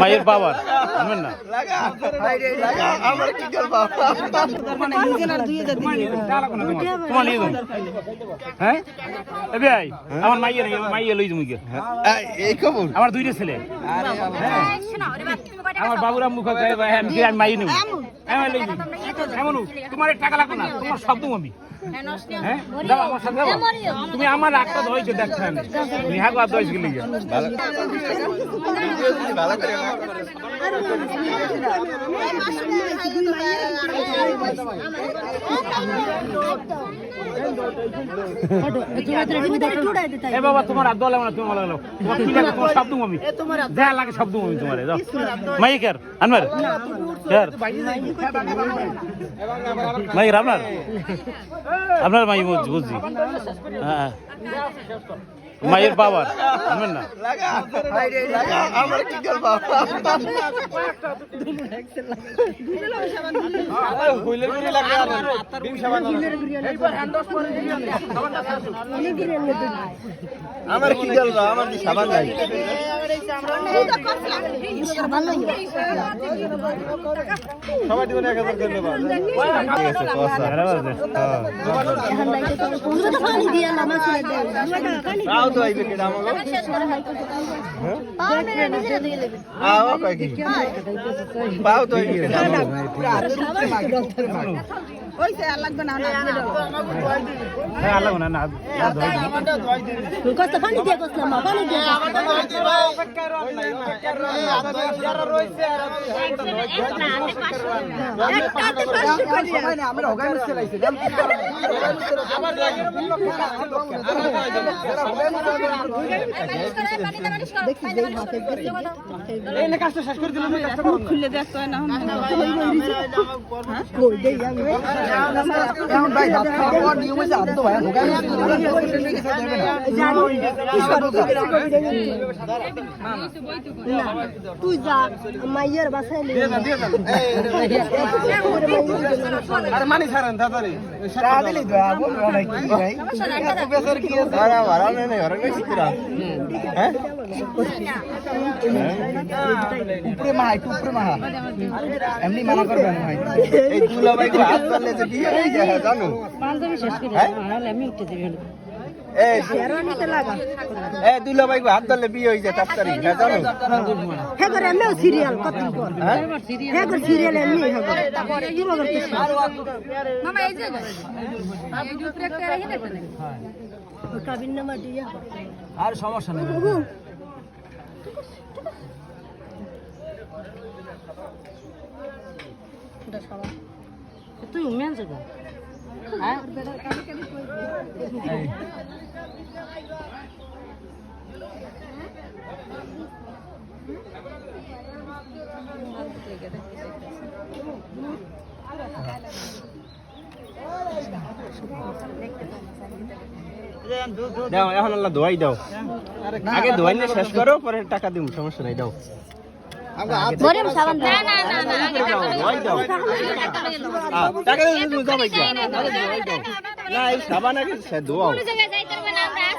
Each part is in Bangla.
মায়ের বাবার না? আমার করব তোমার নিয়ে যাও। হ্যাঁ? ভাই, আমার মাইয়ে নেই আমার মাইয়ে লই তুমি আমার দুইটা ছেলে। আমার বাবুরা মুখ আমি আমি মাইয়ে নেব? যাই এমন তোমার টাকা লাগবে না, তোমার শব্দ আমি। হ্যাঁ দাও আমার সাথে দাও। তুমি আমার একটা ধরেছো দেখছেন। নিহাগ আর দশ গেলে ভালো করে এ বাবা তোমার দলে মানে তোমার লাগল। তোমার কি লাগে? তোমার শব্দ আমি যা লাগে শব্দ আমি তোমার দাও মাই কের আনবার মাই আপনার? আপনার মাই বুঝ- বুঝছি হ্যাঁ। মায়ের বাবার আনবেন না? আমার কি করব আমার কি করব আমার কি সাবান নাই সবাই দিবেন এক হাজার ঠিক আছে তাও তো আইবে কেডা আমাকে আও কয় কি পাও তো আইবে কেডা হ্যাঁ আল্লাহ না না না ধরে দিন। খুললে দেখতে হয় না এখন ভাই ভাত খাওয়ার পর নিয়ম হইছে আদ্য ভাই ঢোকাই তুই যা মাইয়ের বাসায় নিয়ে আরে মানি ছাড়েন তাড়াতাড়ি দিলি তো আবো ভাই আছে আরে ভাড়া নেই নেই ঘরে নেই সিকিরা হ্যাঁ? উপরে মাহা একটু উপরে মাহা এমনি মানা করবেন ভাই। এই দুলা ভাই হাত করলে যে বিয়ে হয়ে জানো? হ্যাঁ? এই দুলা ভাই হাত ধরলে বিয়ে হয়ে যায় তাড়াতাড়ি জানো? হ্যাঁ করে সিরিয়াল কত হ্যাঁ? করে সিরিয়াল এমনি আর সমস্যা নেই। তুই উমেন দাও এখন আল্লাহ দোয়াই দাও। আগে দোয়াই নিয়ে শেষ করো পরে টাকা দিব সমস্যা নাই দাও। মরিম সাবান না না না না টাকা দাও দাও। না এই সাবান আগে সে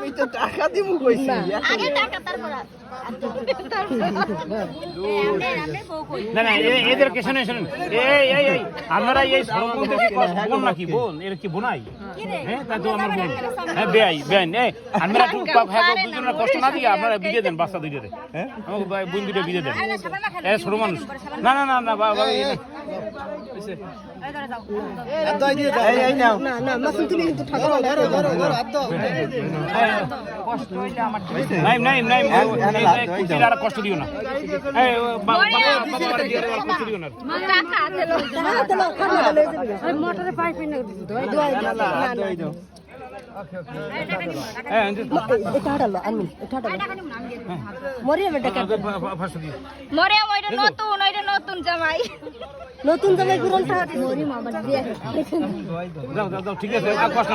আমি তো টাকা দিমু কইছি। আগে টাকা তারপর না না এ- এদেরকে শুনে শুনুন এই এই এই আপনারা এই কি বোন নাকি বোন। এর কি বোনাই? হ্যাঁ তা তো আমার বোন। হ্যাঁ বেআই বেআই এই আপনারা একটু হ্যাঁ দুজনের কষ্ট না দিয়ে আপনারা বিয়ে দেন বাচ্চা দুইটা দেন হ্যাঁ? আমাকে বোন দুইটা বিয়ে দেন। এ ছোট মানুষ। না না না না বাবা এই না। এই এই নাও না না মাসুম তুমি কিন্তু ঠকা হ্যাঁ, কষ্ট হ্যাঁ, হ্যাঁ, দাও, না। মোটরে পাইপ দাও। হ্যাঁ আমি এটা মরিয়া বেটা কাট ফার্স্ট ওইটা নতুন ওইটা নতুন জামাই। নতুন জামাই পুরন টাকা মরি মা দিয়ে যাও যাও যাও ঠিক আছে আর কষ্ট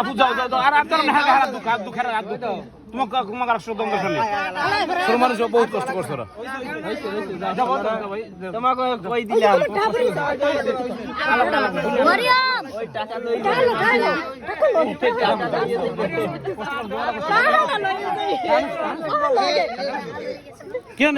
আপু যাও যাও যাও আর আপনার না হাত দুঃখ হাত দুঃখ হাত দুঃখ তোমাকে তোমাকে আর শব্দ দরকার নেই। মানুষ বহুত কষ্ট করছ যাও। তোমাকে কই দিলাম? টাকা লো টাকা কেন